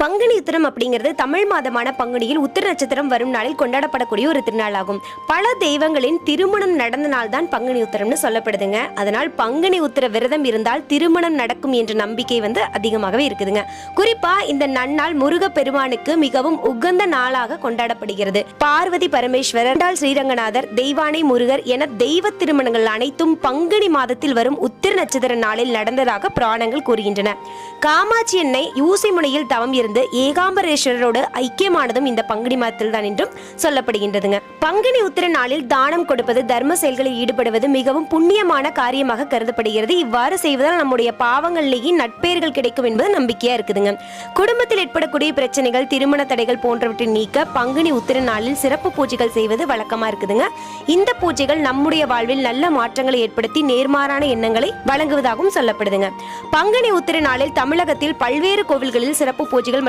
பங்குனி உத்திரம் அப்படிங்கிறது தமிழ் மாதமான பங்குனியில் உத்திர நட்சத்திரம் வரும் நாளில் கொண்டாடப்படக்கூடிய ஒரு திருநாளாகும். பல தெய்வங்களின் திருமணம் நடந்த நாள் தான் பங்குனி உத்திரம்னு சொல்லப்படுதுங்க. அதனால் பங்குனி உத்திர விரதம் இருந்தால் திருமணம் நடக்கும் என்ற நம்பிக்கை வந்து அதிகமாகவே இருக்குதுங்க. குறிப்பா இந்த நன்னாள் முருகப்பெருமானுக்கு மிகவும் உகந்த நாளாக கொண்டாடப்படுகிறது. பார்வதி பரமேஸ்வரர் இரண்டாள் ஸ்ரீரங்கநாதர் தெய்வானை முருகர் என தெய்வ திருமணங்கள் அனைத்தும் பங்குனி மாதத்தில் வரும் உத்திர நட்சத்திர நாளில் நடந்ததாக புராணங்கள் கூறுகின்றன. காமாட்சி எண்ணெய் யூசி முனையில் தவம் இருந்து ஏகாம்பரேஸ்வரரோடு ஐக்கியமானதும் இந்த பங்குனி மாதத்தில் தான் என்றும் சொல்லப்படுகின்றதுங்க. பங்குனி உத்திர நாளில் தானம் கொடுப்பது தர்ம செயல்களில் ஈடுபடுவது மிகவும் புண்ணியமான காரியமாக கருதப்படுகிறது. இவ்வாறு செய்வதால் நம்முடைய பாவங்களிலேயே நட்பெயர்கள் கிடைக்கும் என்பது நம்பிக்கையா இருக்குதுங்க. குடும்பத்தில் ஏற்படக்கூடிய பிரச்சனைகள் திருமண தடைகள் போன்றவற்றை நீக்க பங்குனி உத்திர நாளில் சிறப்பு பூஜைகள் செய்வது வழக்கமா இருக்குதுங்க. இந்த பூஜைகள் நம்முடைய வாழ்வில் நல்ல மாற்றங்களை ஏற்படுத்தி நேர்மாறான எண்ணங்களை வழங்குவதாகவும் சொல்லப்படுதுங்க. பங்குனி உத்திர நாளில் தமிழகத்தில் பல்வேறு கோவில்களில் சிறப்பு பூஜைகள்